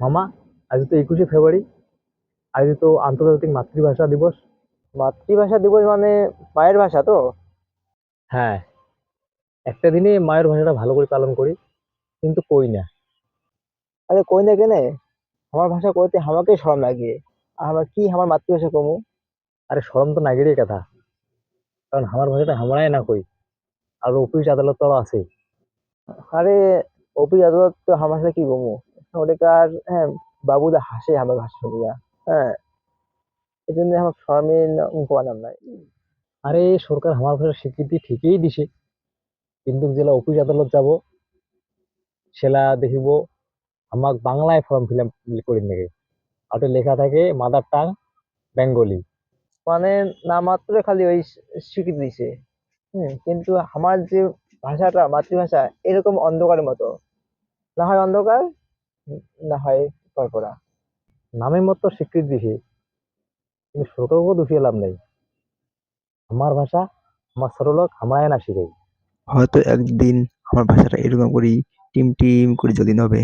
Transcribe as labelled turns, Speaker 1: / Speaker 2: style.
Speaker 1: মামা আজ তো একুশে ফেব্রুয়ারি আজ তো আন্তর্জাতিক মাতৃভাষা দিবস।
Speaker 2: মাতৃভাষা দিবস মানে মায়ের ভাষা তো?
Speaker 1: হ্যাঁ একটা দিনে মায়ের ভাষাটা ভালো করে পালন করি কিন্তু কই না।
Speaker 2: আরে কই না কেনে? আমার ভাষা কইতে আমাকে শরম লাগে। আর আমার কি আমার মাতৃভাষা কমু?
Speaker 1: আরে শরম তো নাগেরই কথা কারণ আমার ভাষাটা আমরাই না কই আর অফিস আদালত তো আছে।
Speaker 2: আরে অফিস আদালত তো আমার সাথে কি কমু? ওটাকার হ্যাঁ বাবুদা হাসে আমার ভাষা শুনিয়া হ্যাঁ। এই জন্য আমার শরমে নাম নাই।
Speaker 1: আরে সরকার আমার ভাষার স্বীকৃতি ঠিকই দিছে। কিন্তু জেলা অফিস আদালত যাব সেলা দেখিব আমাক বাংলায় ফর্ম ফিল আপ করি নাকি। আর লেখা থাকে মাদার টাং বেঙ্গলি
Speaker 2: মানে না মাত্র খালি ওই স্বীকৃতি দিছে। হুম কিন্তু আমার যে ভাষাটা মাতৃভাষা এরকম অন্ধকারের মতো। না হয় অন্ধকার না হয় কর্পরা
Speaker 1: নামের মতো স্বীকৃতি দিছে কিন্তু সরকারকেও দুষিয়ে লাভ নেই। আমার ভাষা, আমার ছোট লোক আমরাই না শিখাই
Speaker 3: হয়তো একদিন আমার ভাষাটা এরকম করি, টিম টিম করে যদি হবে